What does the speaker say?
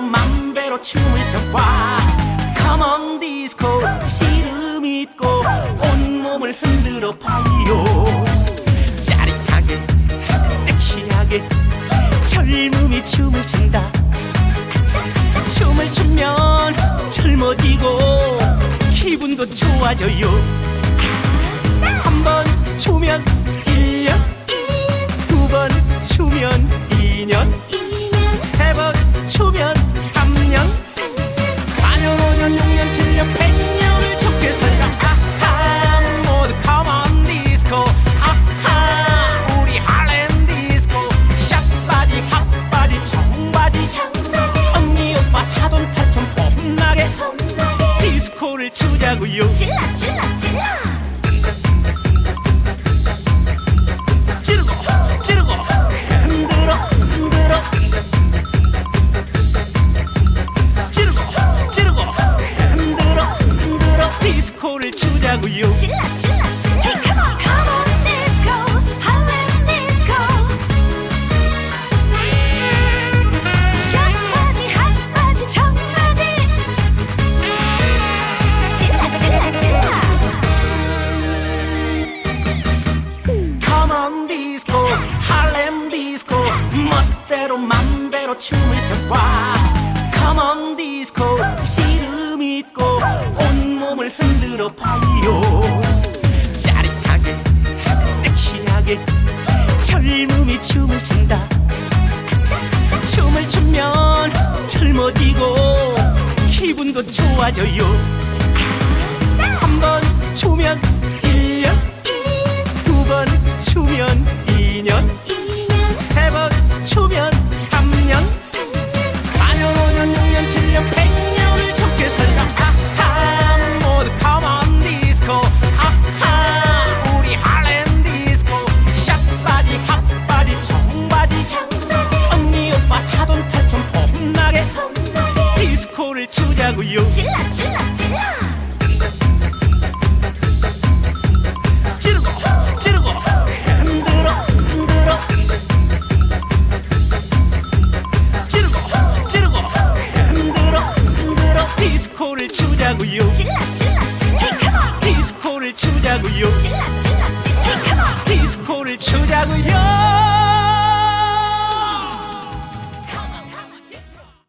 멋대로 맘대로 춤을 춰봐. Come on disco, 시름 있고 온몸을 흔들어 봐요. 짜릿하게, 섹시하게 젊음이 춤을 춘다. 춤을 추면 젊어지고 기분도 좋아져요. 한 번 추면 1년 두 번 추면 추자고요 찔러, 찔러, 찔러. 찌르고 찌르고 흔들어 흔들어 찌르고 찌르고 흔들어 흔들어 디스코를 추자고요 찔러, 찔러, 찔러. 멋대로 맘대로 춤을 춰봐. Come on disco. 시름 있고 온몸을 흔들어 봐요 짜릿하게 섹시하게 젊음이 춤을 춘다. 춤을 추면 젊어지고 기분도 좋아져요 디스코를 추자고요 찔러, 찔러, 찔러. 찌르고 찌르고 흔들어 흔들어 찌르고 찌르고 흔들어 흔들어 디스코를 찔러. Hey, come on. 디스코를 찔러. Hey, come on. 디스코를 추자고요